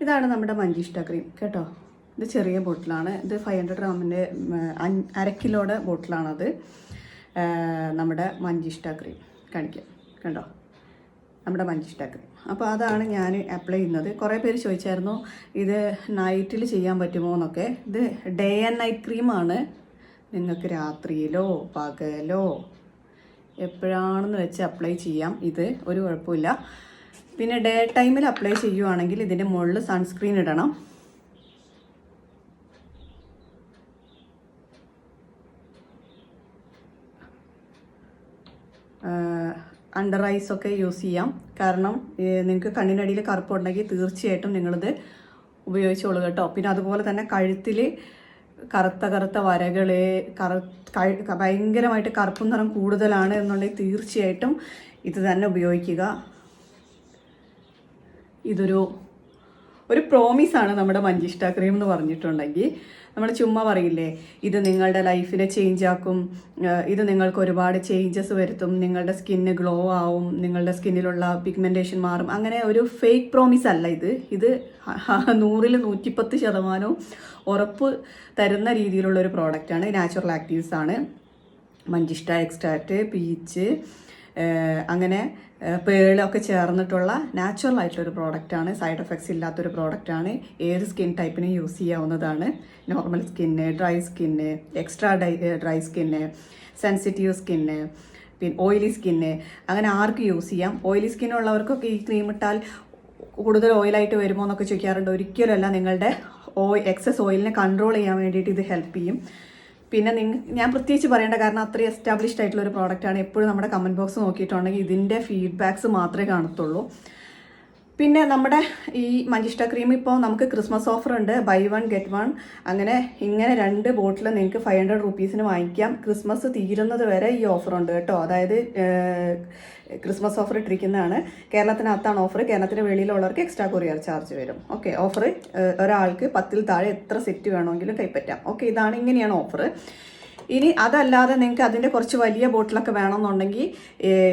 ഇതാണ് നമ്മുടെ മഞ്ചിഷ്ട ക്രീം. കേട്ടോ? ഇത് ചെറിയ ബോട്ടിലാണ്. ഇത് ഫൈവ് ഹൺഡ്രഡ് ഗ്രാമിന്റെ അര കിലോയുടെ ബോട്ടിലാണത്. നമ്മുടെ മഞ്ചിഷ്ട ക്രീം. കാണിക്കാം. കണ്ടോ? നമ്മുടെ മഞ്ചിഷ്ട ക്രീം. അപ്പോൾ അതാണ് ഞാൻ അപ്ലൈ ചെയ്യുന്നത്. കുറേ പേര് ചോദിച്ചായിരുന്നു ഇത് നൈറ്റിൽ ചെയ്യാൻ പറ്റുമോ എന്നൊക്കെ. ഇത് ഡേ ആൻഡ് നൈറ്റ് ക്രീമാണ് നിങ്ങൾക്ക് രാത്രിയിലോ പകലോ എപ്പോഴാണെന്ന് വെച്ച് അപ്ലൈ ചെയ്യാം. ഇത് ഒരു കുഴപ്പമില്ല. പിന്നെ ഡേ ടൈമിൽ അപ്ലൈ ചെയ്യുവാണെങ്കിൽ ഇതിന്റെ മുകളിൽ സൺസ്ക്രീൻ ഇടണം. അണ്ടർ ഐസ് ഒക്കെ യൂസ് ചെയ്യാം. കാരണം നിങ്ങൾക്ക് കണ്ണിനടിയിൽ കറുപ്പുണ്ടെങ്കിൽ തീർച്ചയായിട്ടും നിങ്ങളിത് ഉപയോഗിച്ചോളൂ കേട്ടോ. പിന്നെ അതുപോലെ തന്നെ കഴുത്തിൽ കറുത്ത കറുത്ത വരകൾ കറ ഭയങ്കരമായിട്ട് കറുപ്പ് നിറം കൂടുതലാണ് എന്നുണ്ടെങ്കിൽ തീർച്ചയായിട്ടും ഇത് തന്നെ ഉപയോഗിക്കുക. ഇതൊരു ഒരു പ്രോമിസാണ് നമ്മുടെ മഞ്ചിഷ്ട ക്രീം എന്ന് പറഞ്ഞിട്ടുണ്ടെങ്കിൽ നമ്മൾ ചുമ്മാ പറയില്ലേ ഇത് നിങ്ങളുടെ ലൈഫിനെ ചേഞ്ച് ആക്കും ഇത് നിങ്ങൾക്ക് ഒരുപാട് ചേഞ്ചസ് വരുത്തും നിങ്ങളുടെ സ്കിന്ന് ഗ്ലോ ആവും നിങ്ങളുടെ സ്കിന്നിലുള്ള പിഗ്മെന്റേഷൻ മാറും. അങ്ങനെ ഒരു ഫേക്ക് പ്രോമിസ് അല്ല ഇത്. ഇത് നൂറിൽ നൂറ്റിപ്പത്ത് ശതമാനവും ഉറപ്പ് തരുന്ന രീതിയിലുള്ള ഒരു പ്രോഡക്റ്റാണ് നാച്ചുറൽ ആക്റ്റീവ്സ് ആണ്. മഞ്ചിഷ്ട എക്സ്ട്രാക്റ്റ് പീച്ച് അങ്ങനെ പേളൊക്കെ ചേർന്നിട്ടുള്ള നാച്ചുറൽ ആയിട്ടുള്ളൊരു പ്രോഡക്റ്റാണ് സൈഡ് എഫക്ട്സ് ഇല്ലാത്തൊരു പ്രോഡക്റ്റാണ് ഏത് സ്കിൻ ടൈപ്പിനും യൂസ് ചെയ്യാവുന്നതാണ്. Normal skin dry skin extra dry skin sensitive skin പിന്നെ ഓയിലി സ്കിന്ന് അങ്ങനെ ആർക്ക് യൂസ് ചെയ്യാം? ഓയിലി സ്കിന്നുള്ളവർക്കൊക്കെ ഈ ക്രീം ഇട്ടാൽ കൂടുതൽ ഓയിലായിട്ട് വരുമോ എന്നൊക്കെ ചോദിക്കാറുണ്ട്. ഒരിക്കലുമല്ല നിങ്ങളുടെ ഓയിൽ എക്സസ് ഓയിലിനെ കൺട്രോൾ ചെയ്യാൻ വേണ്ടിയിട്ട് ഇത് ഹെൽപ്പ് ചെയ്യും. പിന്നെ നിങ്ങൾ ഞാൻ പ്രത്യേകിച്ച് പറയേണ്ട കാരണം അത്രയും എസ്റ്റാബ്ലിഷ്ഡ് ആയിട്ടുള്ള ഒരു പ്രോഡക്റ്റാണ് എപ്പോഴും നമ്മുടെ കമന്റ് ബോക്സ് നോക്കിയിട്ടുണ്ടെങ്കിൽ ഇതിന്റെ ഫീഡ്ബാക്സ് മാത്രമേ കാണത്തുള്ളൂ. പിന്നെ നമ്മുടെ ഈ മഞ്ചിഷ്ട ക്രീം ഇപ്പോൾ നമുക്ക് ക്രിസ്മസ് ഓഫർ ഉണ്ട്. ബൈ വൺ ഗെറ്റ് വൺ അങ്ങനെ ഇങ്ങനെ രണ്ട് ബോട്ടിൽ നിങ്ങൾക്ക് ഫൈവ് ഹൺഡ്രഡ് റുപ്പീസിന് വാങ്ങിക്കാം. ക്രിസ്മസ് തീരുന്നത് വരെ ഈ ഓഫർ ഉണ്ട് കേട്ടോ. അതായത് ക്രിസ്മസ് ഓഫർ ഇട്ടിരിക്കുന്നതാണ്. കേരളത്തിനകത്താണ് ഓഫർ കേരളത്തിന് വെളിയിലുള്ളവർക്ക് എക്സ്ട്രാ കൊറിയർ ചാർജ് വരും. ഓക്കെ ഓഫർ ഒരാൾക്ക് പത്തിൽ താഴെ എത്ര സെറ്റ് വേണമെങ്കിലും കൈപ്പറ്റാം. ഓക്കെ ഇതാണ് ഇങ്ങനെയാണ് ഓഫർ ഇനി അതല്ലാതെ നിങ്ങൾക്ക് അതിന്റെ കുറച്ച് വലിയ ബോട്ടിലൊക്കെ വേണമെന്നുണ്ടെങ്കിൽ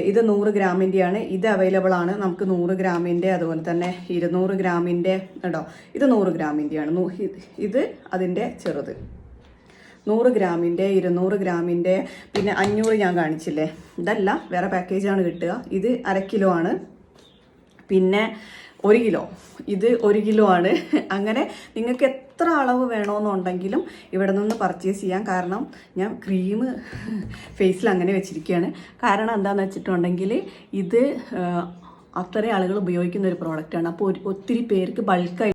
ഇത് നൂറ് ഗ്രാമിന്റെയാണ്. ഇത് അവൈലബിൾ ആണ്. നമുക്ക് നൂറ് ഗ്രാമിന്റെ അതുപോലെ തന്നെ ഇരുന്നൂറ് ഗ്രാമിന്റെ കേട്ടോ ഇത് നൂറ് ഗ്രാമിന്റെയാണ്. ഇത് അതിന്റെ ചെറുത്. നൂറ് ഗ്രാമിന്റെ ഇരുന്നൂറ് ഗ്രാമിന്റെ പിന്നെ അഞ്ഞൂറ് ഞാൻ കാണിച്ചില്ലേ? ഇതല്ല വേറെ പാക്കേജാണ് കിട്ടുക. ഇത് അര കിലോ ആണ്. പിന്നെ ഒരു കിലോ. ഇത് ഒരു കിലോ ആണ്. അങ്ങനെ നിങ്ങൾക്ക് എത്ര അളവ് വേണമെന്നുണ്ടെങ്കിലും ഇവിടെ നിന്ന് പർച്ചേസ് ചെയ്യാം. കാരണം ഞാൻ ക്രീം ഫേസിൽ അങ്ങനെ വെച്ചിരിക്കുകയാണ്. കാരണം എന്താണെന്ന് വെച്ചിട്ടുണ്ടെങ്കിൽ ഇത് അത്രയും ആളുകൾ ഉപയോഗിക്കുന്ന ഒരു പ്രോഡക്റ്റാണ് അപ്പോൾ ഒത്തിരി പേർക്ക് ബൾക്കായി